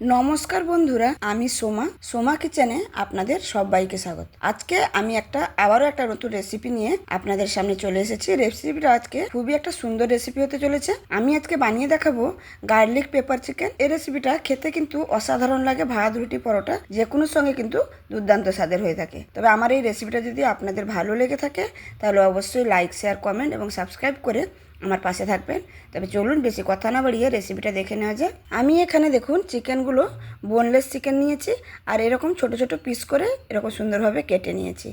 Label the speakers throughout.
Speaker 1: নমস্কার বন্ধুরা, আমি সোমা সোমা কিচেনে আপনাদের সবাইকে স্বাগত। আজকে আমি একটা, আবারও একটা নতুন রেসিপি নিয়ে আপনাদের সামনে চলে এসেছি। রেসিপিটা আজকে খুবই একটা সুন্দর রেসিপি হতে চলেছে। আমি আজকে বানিয়ে দেখাবো গার্লিক পেপার চিকেন এই রেসিপিটা খেতে কিন্তু অসাধারণ লাগে, ভাত, রুটি, পরোটা যে কোনো সঙ্গে কিন্তু দুর্দান্ত স্বাদের হয়ে থাকে। তবে আমার এই রেসিপিটা যদি আপনাদের ভালো লেগে থাকে, তাহলে অবশ্যই লাইক শেয়ার কমেন্ট এবং সাবস্ক্রাইব করে আমার পাশে থাকবেন। তবে চলুন বেশি কথা না বাড়িয়ে রেসিপিটা দেখে নেওয়া যায় আমি এখানে দেখুন চিকেনগুলো বোনলেস চিকেন নিয়েছি আর এরকম ছোট ছোট পিস করে এরকম সুন্দরভাবে কেটে নিয়েছি।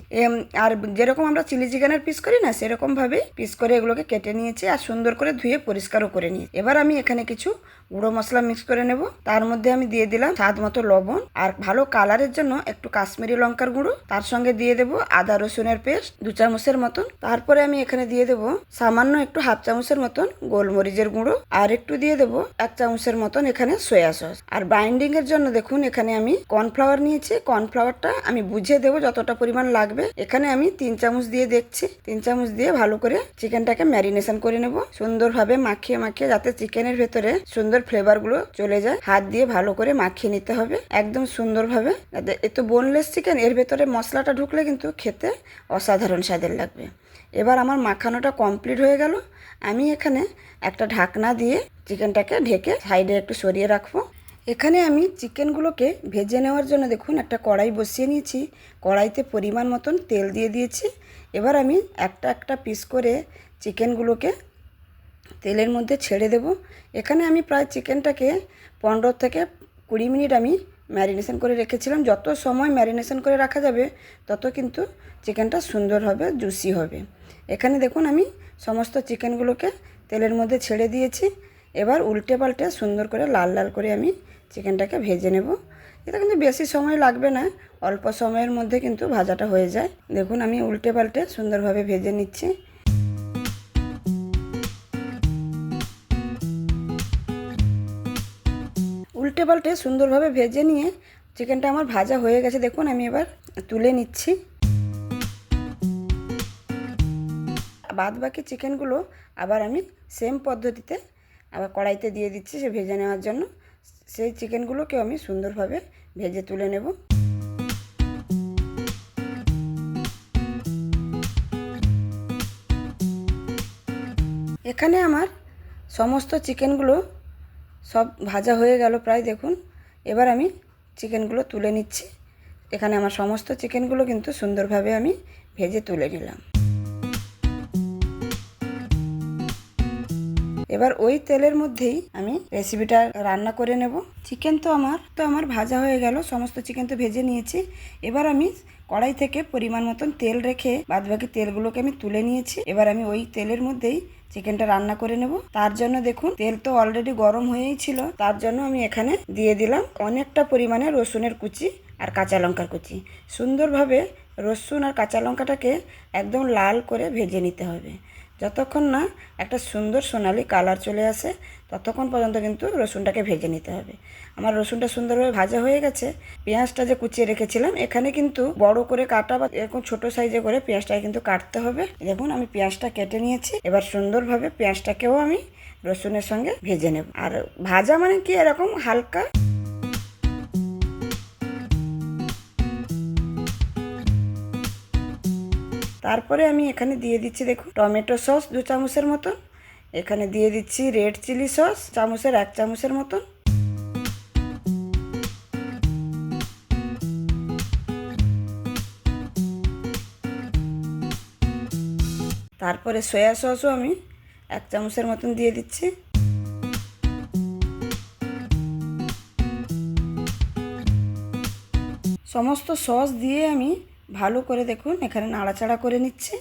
Speaker 1: আর যেরকম আমরা চিলি চিকেনের পিস করি না সেরকমভাবেই পিস করে এগুলোকে কেটে নিয়েছি আর সুন্দর করে ধুয়ে পরিষ্কারও করে নিয়েছি। এবার আমি এখানে কিছু গুঁড়ো মশলা মিক্স করে নেব। তার মধ্যে আমি দিয়ে দিলাম স্বাদ মতো লবণ আর ভালো কালারের জন্য একটু কাশ্মীরি লঙ্কার গুঁড়ো। তার সঙ্গে দিয়ে দেবো আদা রসুনের পেস্ট, দু চামচের মতন। তারপরে আমি এখানে দিয়ে দেবো সামান্য একটু হাফ চামচের মতন গোলমরিচের গুঁড়ো আর একটু দিয়ে দেবো এক চামচের মতন এখানে সয়া সস। আর বাইন্ডিং এর জন্য দেখুন, এখানে আমি কর্নফ্লাওয়ার নিয়েছি। কর্নফ্লাওয়ারটা আমি বুঝে দেবো যতটা পরিমাণ লাগবে। এখানে আমি তিন চামচ দিয়ে দেখছি। তিন চামচ দিয়ে ভালো করে চিকেনটাকে ম্যারিনেশন করে নেব। সুন্দরভাবে মাখিয়ে মাখিয়ে যাতে চিকেনের ভেতরে সুন্দর ফ্লেভারগুলো চলে যায়। হাত দিয়ে ভালো করে মাখিয়ে নিতে হবে। একদম সুন্দরভাবে। যাতে এ তো বোনলেস চিকেন এর ভেতরে মশলাটা ঢুকলে কিন্তু খেতে অসাধারণ স্বাদের লাগবে। এবার আমার মাখানোটা কমপ্লিট হয়ে গেল। আমি এখানে একটা ঢাকনা দিয়ে চিকেনটাকে ঢেকে সাইডে একটু সরিয়ে রাখব। এখানে আমি চিকেনগুলোকে ভেজে নেওয়ার জন্য দেখুন একটা কড়াই বসিয়ে নিয়েছি। কড়াইতে পরিমাণ মতন তেল দিয়ে দিয়েছি। এবার আমি একটা একটা পিস করে চিকেনগুলোকে তেলের মধ্যে ছেড়ে দেব। এখানে আমি প্রায় চিকেনটাকে পনেরো থেকে কুড়ি মিনিট আমি ম্যারিনেশন করে রেখেছিলাম। যত সময় ম্যারিনেশন করে রাখা যাবে, তত কিন্তু চিকেনটা সুন্দর হবে, জুসি হবে। এখানে দেখুন আমি সমস্ত চিকেনগুলোকে তেলের মধ্যে ছেড়ে দিয়েছি। এবার উল্টে পাল্টে সুন্দর করে লাল লাল করে আমি চিকেনটাকে ভেজে নেব। এটা কিন্তু বেশি সময় লাগবে না, অল্প সময়ের মধ্যে কিন্তু ভাজাটা হয়ে যায়। দেখুন আমি উল্টে পাল্টে সুন্দরভাবে ভেজে নিচ্ছি। উল্টে পাল্টে সুন্দরভাবে ভেজে নিয়ে চিকেনটা আমার ভাজা হয়ে গেছে। দেখুন আমি এবার তুলে নিচ্ছি। বাদ বাকি চিকেনগুলো আবার আমি সেম পদ্ধতিতে আবার কড়াইতে দিয়ে দিচ্ছি সে ভেজে নেওয়ার জন্য। সেই চিকেনগুলোকেও আমি সুন্দরভাবে ভেজে তুলে নেব। এখানে আমার সমস্ত চিকেনগুলো সব ভাজা হয়ে গেল প্রায়, দেখুন। এবার আমি চিকেনগুলো তুলে নিচ্ছি। এখানে আমার সমস্ত চিকেনগুলো কিন্তু সুন্দরভাবে আমি ভেজে তুলে নিলাম। এবার ওই তেলের মধ্যেই আমি রেসিপিটা রান্না করে নেব। চিকেন তো আমার তো আমার ভাজা হয়ে গেল, সমস্ত চিকেন তো ভেজে নিয়েছি। এবার আমি কড়াই থেকে পরিমাণ মতন তেল রেখে বাদবাকি তেলগুলোকে আমি তুলে নিয়েছি। এবার আমি ওই তেলের মধ্যেই চিকেনটা রান্না করে নেব। তার জন্য দেখুন, তেল তো অলরেডি গরম হয়েই ছিল। তার জন্য আমি এখানে দিয়ে দিলাম অনেকটা পরিমাণে রসুনের কুচি আর কাঁচা লঙ্কার কুচি। সুন্দরভাবে রসুন আর কাঁচা লঙ্কাটাকে একদম লাল করে ভেজে নিতে হবে। যতক্ষণ না একটা সুন্দর সোনালি কালার চলে আসে, ততক্ষণ পর্যন্ত কিন্তু রসুনটাকে ভেজে নিতে হবে। আমার রসুনটা সুন্দরভাবে ভাজা হয়ে গেছে। পেঁয়াজটা যে কুচিয়ে রেখেছিলাম, এখানে কিন্তু বড় করে কাটা বা এরকম ছোট সাইজে করে পেঁয়াজটাকে কিন্তু কাটতে হবে। দেখুন, আমি পেঁয়াজটা কেটে নিয়েছি। এবার সুন্দরভাবে পেঁয়াজটাকেও আমি রসুনের সঙ্গে ভেজে নেব। আর ভাজা মানে কি? এরকম হালকা তারপরে আমি এখানে দিয়ে দিচ্ছি, দেখুন, টমেটো সস দু চামচের মতন। এখানে দিয়ে দিচ্ছি রেড চিলি সস, চামচের এক চামচের মতন। তারপরে সয়া সসও আমি এক চামচের মতন দিয়ে দিচ্ছি। সমস্ত সস দিয়ে আমি ভালো করে দেখুন, এখানে নাড়াচাড়া করে নিচ্ছি।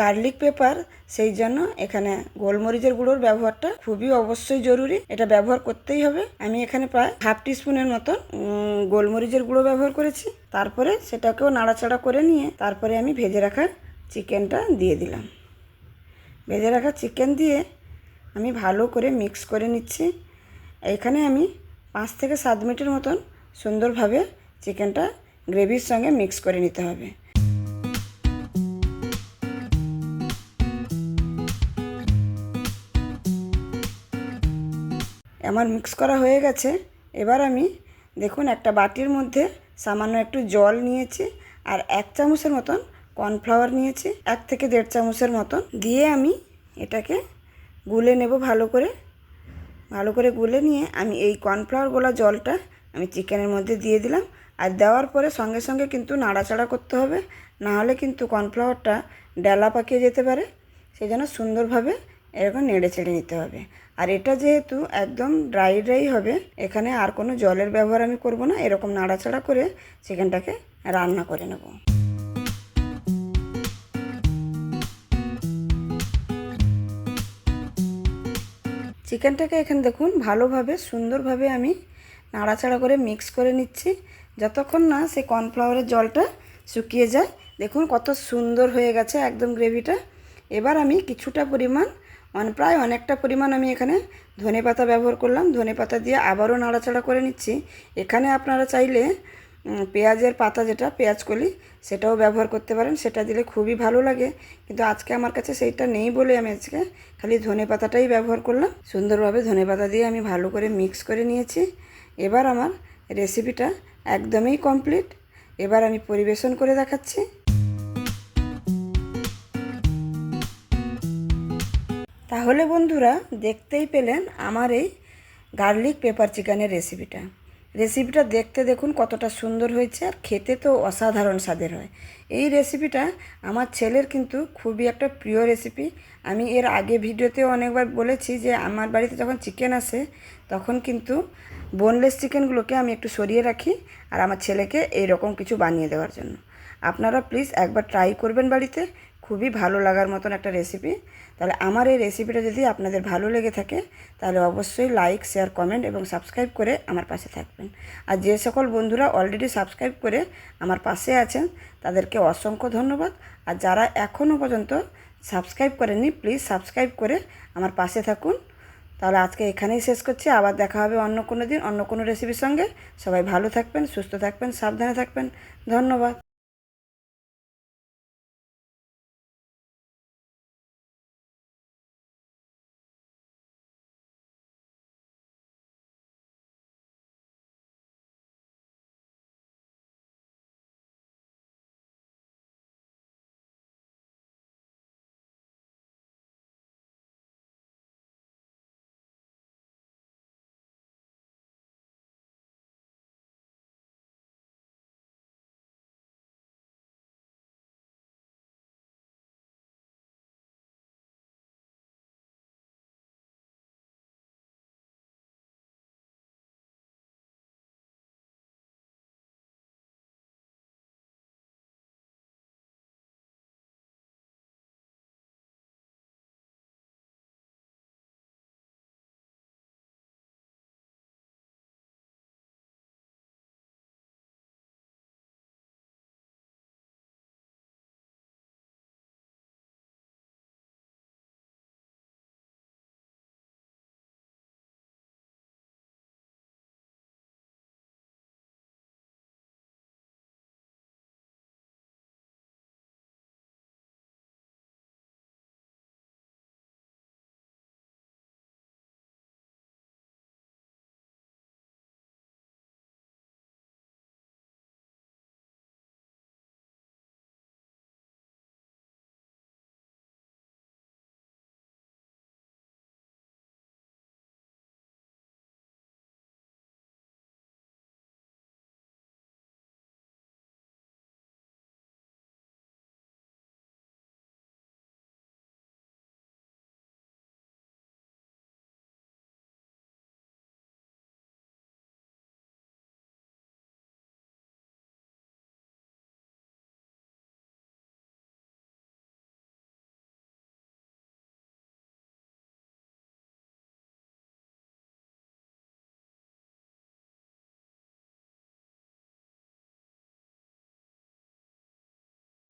Speaker 1: গার্লিক পেপার, সেই জন্য এখানে গোলমরিচের গুঁড়োর ব্যবহারটা খুবই অবশ্যই জরুরি। এটা ব্যবহার করতেই হবে। আমি এখানে প্রায় হাফ টিস্পুনের মতন গোলমরিচের গুঁড়ো ব্যবহার করেছি। তারপরে সেটাকেও নাড়াচাড়া করে নিয়ে, তারপরে আমি ভেজে রাখা চিকেনটা দিয়ে দিলাম। বেঁধে রাখা চিকেন দিয়ে আমি ভালো করে মিক্স করে নিচ্ছি। এখানে আমি পাঁচ থেকে সাত মিনিটের মতন সুন্দরভাবে চিকেনটা গ্রেভির সঙ্গে মিক্স করে নিতে হবে। আমার মিক্স করা হয়ে গেছে। এবার আমি দেখুন একটা বাটির মধ্যে সামান্য একটু জল নিয়েছি আর এক চামচের মতন কর্নফ্লাওয়ার নিয়েছি, এক থেকে দেড় চামচের মতন। দিয়ে আমি এটাকে গুলে নেব ভালো করে। ভালো করে গুলে নিয়ে আমি এই কর্নফ্লাওয়ার গোলা জলটা আমি চিকেনের মধ্যে দিয়ে দিলাম। আর দেওয়ার পরে সঙ্গে সঙ্গে কিন্তু নাড়াচাড়া করতে হবে। না হলে কিন্তু কর্নফ্লাওয়ারটা ডালা পাকিয়ে যেতে পারে। সেই জন্য সুন্দরভাবে এরকম নেড়ে চেড়ে নিতে হবে। আর এটা যেহেতু একদম ড্রাই ড্রাই হবে, এখানে আর কোনো জলের ব্যবহার আমি করব না। এরকম নাড়াচাড়া করে চিকেনটাকে রান্না করে নেব। চিকেনটাকে এখানে দেখুন ভালোভাবে, সুন্দরভাবে আমি নাড়াচাড়া করে মিক্স করে নিচ্ছি। যতক্ষণ না সেই কর্নফ্লাওয়ারের জলটা শুকিয়ে যায়, দেখুন কত সুন্দর হয়ে গেছে একদম গ্রেভিটা এবার আমি কিছুটা পরিমাণ মানে প্রায় অনেকটা পরিমাণ আমি এখানে ধনে পাতা ব্যবহার করলাম। ধনে পাতা দিয়ে আবারও নাড়াচাড়া করে নিচ্ছি। এখানে আপনারা চাইলে পেঁয়াজের পাতা যেটা, পেঁয়াজ কলি, সেটাও ব্যবহার করতে পারেন। সেটা দিলে খুবই ভালো লাগে। কিন্তু আজকে আমার কাছে সেইটা নেই বলে আমি আজকে খালি ধনে পাতাটাই ব্যবহার করলাম। সুন্দরভাবে ধনে পাতা দিয়ে আমি ভালো করে মিক্স করে নিয়েছি। এবার আমার রেসিপিটা একদমই কমপ্লিট এবার আমি পরিবেশন করে দেখাচ্ছি। তাহলে বন্ধুরা, দেখতেই পেলেন আমার এই গার্লিক পেপার চিকেনের রেসিপিটা রেসিপিটা দেখতে দেখুন কতটা সুন্দর হয়েছে আর খেতে তো অসাধারণ স্বাদের হয়। এই রেসিপিটা আমার ছেলের কিন্তু খুবই একটা প্রিয় রেসিপি। আমি এর আগে ভিডিওতেও অনেকবার বলেছি যে আমার বাড়িতে যখন চিকেন আসে, তখন কিন্তু বোনলেস চিকেনগুলোকে আমি একটু সরিয়ে রাখি আর আমার ছেলেকে এই রকম কিছু বানিয়ে দেওয়ার জন্য। আপনারা প্লিজ একবার ট্রাই করবেন বাড়িতে। খুবই ভালো লাগার মতন একটা রেসিপি তাহলে আমার এই রেসিপিটা যদি আপনাদের ভালো লেগে থাকে, তাহলে অবশ্যই লাইক শেয়ার কমেন্ট এবং সাবস্ক্রাইব করে আমার পাশে থাকবেন। আর যে সকল বন্ধুরা অলরেডি সাবস্ক্রাইব করে আমার পাশে আছেন, তাদেরকে অসংখ্য ধন্যবাদ। আর যারা এখনও পর্যন্ত সাবস্ক্রাইব করেননি প্লিজ সাবস্ক্রাইব করে আমার পাশে থাকুন। তাহলে আজকে এখানেই শেষ করছি। আবার দেখা হবে অন্য কোনো দিন, অন্য কোনো রেসিপির সঙ্গে। সবাই ভালো থাকবেন, সুস্থ থাকবেন, সাবধানে থাকবেন। ধন্যবাদ।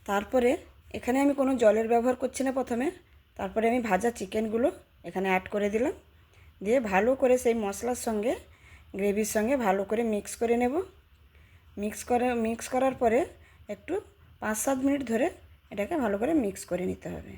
Speaker 1: তারপরে এখানে আমি কোনো জলের ব্যবহার করছি না প্রথমে। তারপরে আমি ভাজা চিকেনগুলো এখানে অ্যাড করে দিলাম। দিয়ে ভালো করে সেই মশলার সঙ্গে, গ্রেভির সঙ্গে ভালো করে মিক্স করে নেব। মিক্স করে মিক্স করার পরে একটু পাঁচ সাত মিনিট ধরে এটাকে ভালো করে মিক্স করে নিতে হবে।